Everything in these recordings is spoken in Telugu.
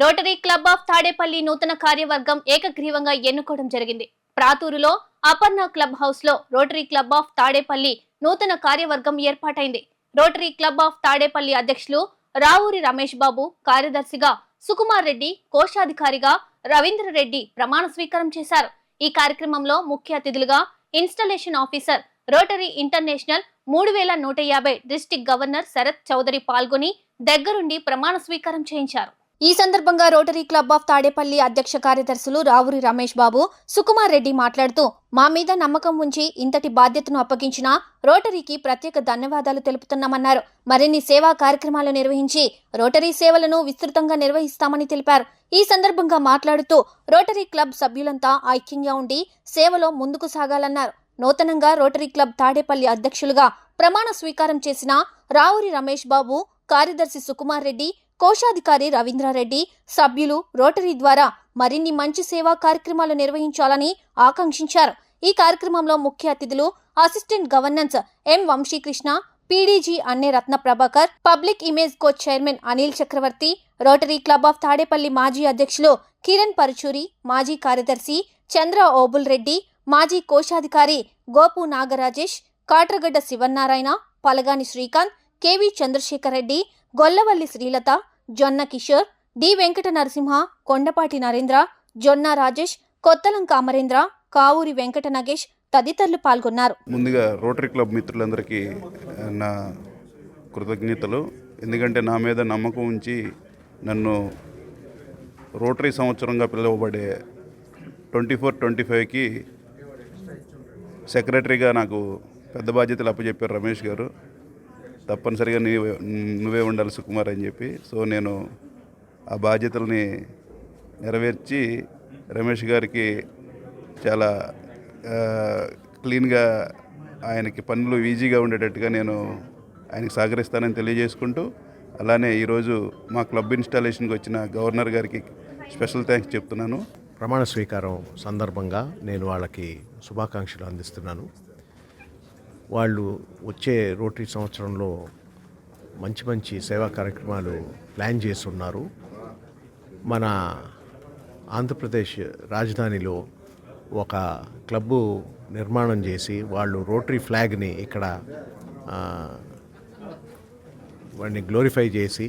రోటరీ క్లబ్ ఆఫ్ తాడేపల్లి నూతన కార్యవర్గం ఏకగ్రీవంగా ఎన్నుకోవడం జరిగింది. ప్రాతూరులో అపర్ణ క్లబ్ హౌస్లో రోటరీ క్లబ్ ఆఫ్ తాడేపల్లి నూతన కార్యవర్గం ఏర్పాటైంది. రోటరీ క్లబ్ ఆఫ్ తాడేపల్లి అధ్యక్షులు రావూరి రమేష్ బాబు కార్యదర్శిగా సుకుమార్ రెడ్డి కోశాధికారిగా రవీంద్ర రెడ్డి ప్రమాణ స్వీకారం చేశారు. ఈ కార్యక్రమంలో ముఖ్య అతిథులుగా ఇన్స్టలేషన్ ఆఫీసర్ రోటరీ ఇంటర్నేషనల్ మూడు వేల నూట యాభై డిస్టిక్ గవర్నర్ శరత్ చౌదరి పాల్గొని దగ్గరుండి ప్రమాణ స్వీకారం చేయించారు. ఈ సందర్భంగా రోటరీ క్లబ్ ఆఫ్ తాడేపల్లి అధ్యక్ష కార్యదర్శులు రావురి రమేష్ బాబు సుకుమార్ రెడ్డి మాట్లాడుతూ మా మీద నమ్మకం ఉంచి ఇంతటి బాధ్యతను అప్పగించిన రోటరీకి ప్రత్యేక ధన్యవాదాలు తెలుపుతున్నామన్నారు. మరిన్ని సేవా కార్యక్రమాలు నిర్వహించి రోటరీ సేవలను విస్తృతంగా నిర్వహిస్తామని తెలిపారు. ఈ సందర్భంగా మాట్లాడుతూ రోటరీ క్లబ్ సభ్యులంతా ఐక్యంగా ఉండి సేవలో ముందుకు సాగాలన్నారు. నూతనంగా రోటరీ క్లబ్ తాడేపల్లి అధ్యక్షులుగా ప్రమాణ స్వీకారం చేసిన రావురి రమేష్ బాబు కార్యదర్శి సుకుమార్ రెడ్డి కోశాధికారి రవీంద్రారెడ్డి సభ్యులు రోటరీ ద్వారా మరిన్ని మంచి సేవా కార్యక్రమాలు నిర్వహించాలని ఆకాంక్షించారు. ఈ కార్యక్రమంలో ముఖ్య అతిథులు assistant governance M Vamsikrishna PDG Anne Ratna Prabhakar public image coach chairman Anil Chakravarthi rotary club of Tadepalli మాజీ అధ్యక్షులు కిరణ్ పరుచూరి మాజీ కార్యదర్శి చంద్ర ఓబుల్ రెడ్డి మాజీ కోశాధికారి Gopu Nagarajesh Kattragadda Sivannarayana Palagani Srikanth K V Chandrasekhar Reddy Gollavalli Srilatha Jonna Kishore D Venkata Narasimha Kondapati Narendra Jonna Rajesh Kothalanka Amarendra Kavuri Venkata Nagesh తదితరులు పాల్గొన్నారు. ముందుగా రోటరీ క్లబ్ మిత్రులందరికీ నా కృతజ్ఞతలు. ఎందుకంటే నా మీద నమ్మకం ఉంచి నన్ను రోటరీ సంవత్సరంగా పిలువబడే ట్వంటీ ఫోర్ ట్వంటీ ఫైవ్కి సెక్రటరీగా నాకు పెద్ద బాధ్యతలు అప్పచెప్పారు రమేష్ గారు. తప్పనిసరిగా నీవే నువ్వే ఉండాలి సుకుమార్ అని చెప్పి. సో నేను ఆ బాధ్యతల్ని నెరవేర్చి రమేష్ గారికి చాలా క్లీన్గా ఆయనకి పనులు ఈజీగా ఉండేటట్టుగా నేను ఆయనకి సహకరిస్తానని తెలియజేసుకుంటూ అలానే ఈరోజు మా క్లబ్ ఇన్స్టాలేషన్కి వచ్చిన గవర్నర్ గారికి స్పెషల్ థ్యాంక్స్ చెప్తున్నాను. ప్రమాణ స్వీకారం సందర్భంగా నేను వాళ్ళకి శుభాకాంక్షలు అందిస్తున్నాను. వాళ్ళు వచ్చే రోటరీ సంవత్సరంలో మంచి మంచి సేవా కార్యక్రమాలు ప్లాన్ చేసి ఉన్నారు మన ఆంధ్రప్రదేశ్ రాజధానిలో ఒక క్లబ్బు నిర్మాణం చేసి వాళ్ళు రోటరీ ఫ్లాగ్ని ఇక్కడ వాడిని గ్లోరిఫై చేసి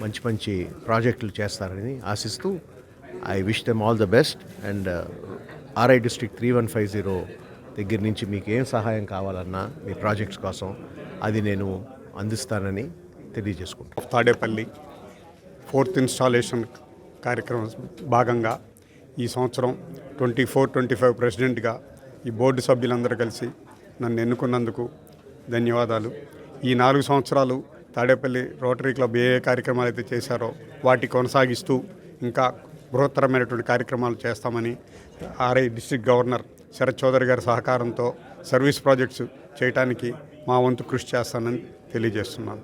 మంచి మంచి ప్రాజెక్టులు చేస్తారని ఆశిస్తూ I wish them all the best and R I district three one five zero దగ్గర నుంచి మీకు ఏం సహాయం కావాలన్నా మీ ప్రాజెక్ట్స్ కోసం అది నేను అందిస్తానని తెలియజేసుకుంటాను తాడేపల్లి ఫోర్త్ ఇన్స్టాలేషన్ కార్యక్రమం భాగంగా ఈ సంవత్సరం ట్వంటీ ఫోర్ ట్వంటీ ఫైవ్ ప్రెసిడెంట్గా ఈ బోర్డు సభ్యులందరూ కలిసి నన్ను ఎన్నుకున్నందుకు ధన్యవాదాలు. ఈ నాలుగు సంవత్సరాలు తాడేపల్లి రోటరీ క్లబ్ ఏ ఏ కార్యక్రమాలు అయితే చేశారో వాటి కొనసాగిస్తూ ఇంకా బృహత్తరమైనటువంటి కార్యక్రమాలు చేస్తామని R I district governor Sarath Chowdary గారి సహకారంతో సర్వీస్ ప్రాజెక్ట్స్ చేయటానికి మా వంతు కృషి చేస్తానని తెలియజేస్తున్నాను.